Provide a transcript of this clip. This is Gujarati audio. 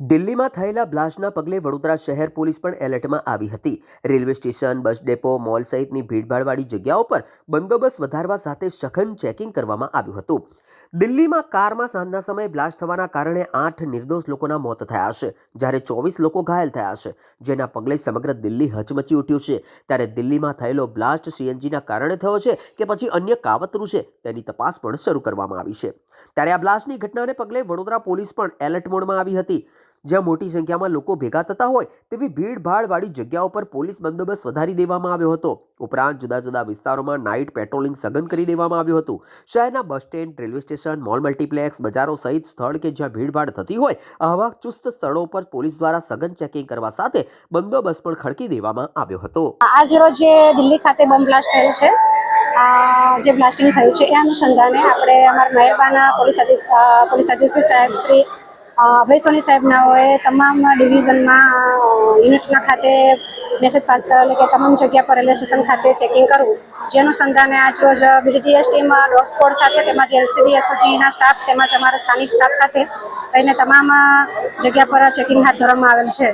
દિલ્હીમાં થયેલા બ્લાસ્ટના પગલે વડોદરા શહેર પોલીસ પણ એલર્ટમાં આવી હતી. Railway station, bus depot, mall સહિતની ભીડભાડવાળી જગ્યાઓ પર બંદોબસ્ત વધારવા સાથે સઘન ચેકિંગ કરવામાં આવ્યું હતું. દિલ્હીમાં કારમાં સાંજના સમયે બ્લાસ્ટ થવાના કારણે આઠ નિર્દોષ લોકોના મોત થયા છે. જ્યારે ચોવીસ લોકો ઘાયલ થયા છે. જેના પગલે સમગ્ર દિલ્હી હચમચી ઉઠ્યું છે. ત્યારે દિલ્હીમાં થયેલો બ્લાસ્ટ સીએનજીના કારણે થયો છે કે પછી અન્ય કાવતરું છે તેની તપાસ પણ શરૂ કરવામાં આવી છે. ત્યારે આ બ્લાસ્ટની ઘટનાને પગલે વડોદરા પોલીસ પણ એલર્ટ મોડમાં આવી હતી. જ્યાં મોટી સંખ્યામાં લોકો ભેગા થતા હોય, તેવી ભીડભાડવાળી જગ્યાઓ પર પોલીસ બંદોબસ્ત વધારી દેવામાં આવ્યો હતો. ઉપરાંત જુદા જુદા વિસ્તારોમાં નાઇટ પેટ્રોલિંગ સઘન કરી દેવામાં આવ્યું હતું. શહેરના bus stand, railway station, mall multiplex, બજારો સહિત સ્થળ કે જ્યાં ભીડભાડ થતી હોય, આવા ચુસ્ત સ્થળો પર પોલીસ દ્વારા સઘન ચેકિંગ કરવા સાથે બંદોબસ્ત પણ ખડકી દેવામાં આવ્યો હતો. આજ રોજ દિલ્હી ખાતે બોમ્બ બ્લાસ્ટ થયું છે જે બ્લાસ્ટિંગ થયું છે, એ અનુસંધાને આપણે અમારા મહેરબાના પોલીસ અધિક પોલીસ અધિક્ષક સાહેબ શ્રી અભય સોની સાહેબનાઓએ તમામ ડિવિઝનમાં યુનિટના ખાતે મેસેજ પાસ કરેલો કે તમામ જગ્યા પર રેલવે સ્ટેશન ખાતે ચેકિંગ કરવું. જે અનુસંધાને આજરોજ બીડીટીએસ ટીમ ડોગ સ્કોડ સાથે તેમજ એલસીબી, એસઓજીના સ્ટાફ તેમજ અમારા સ્થાનિક સ્ટાફ સાથે રહીને તમામ જગ્યા પર ચેકિંગ હાથ ધરવામાં આવેલ છે.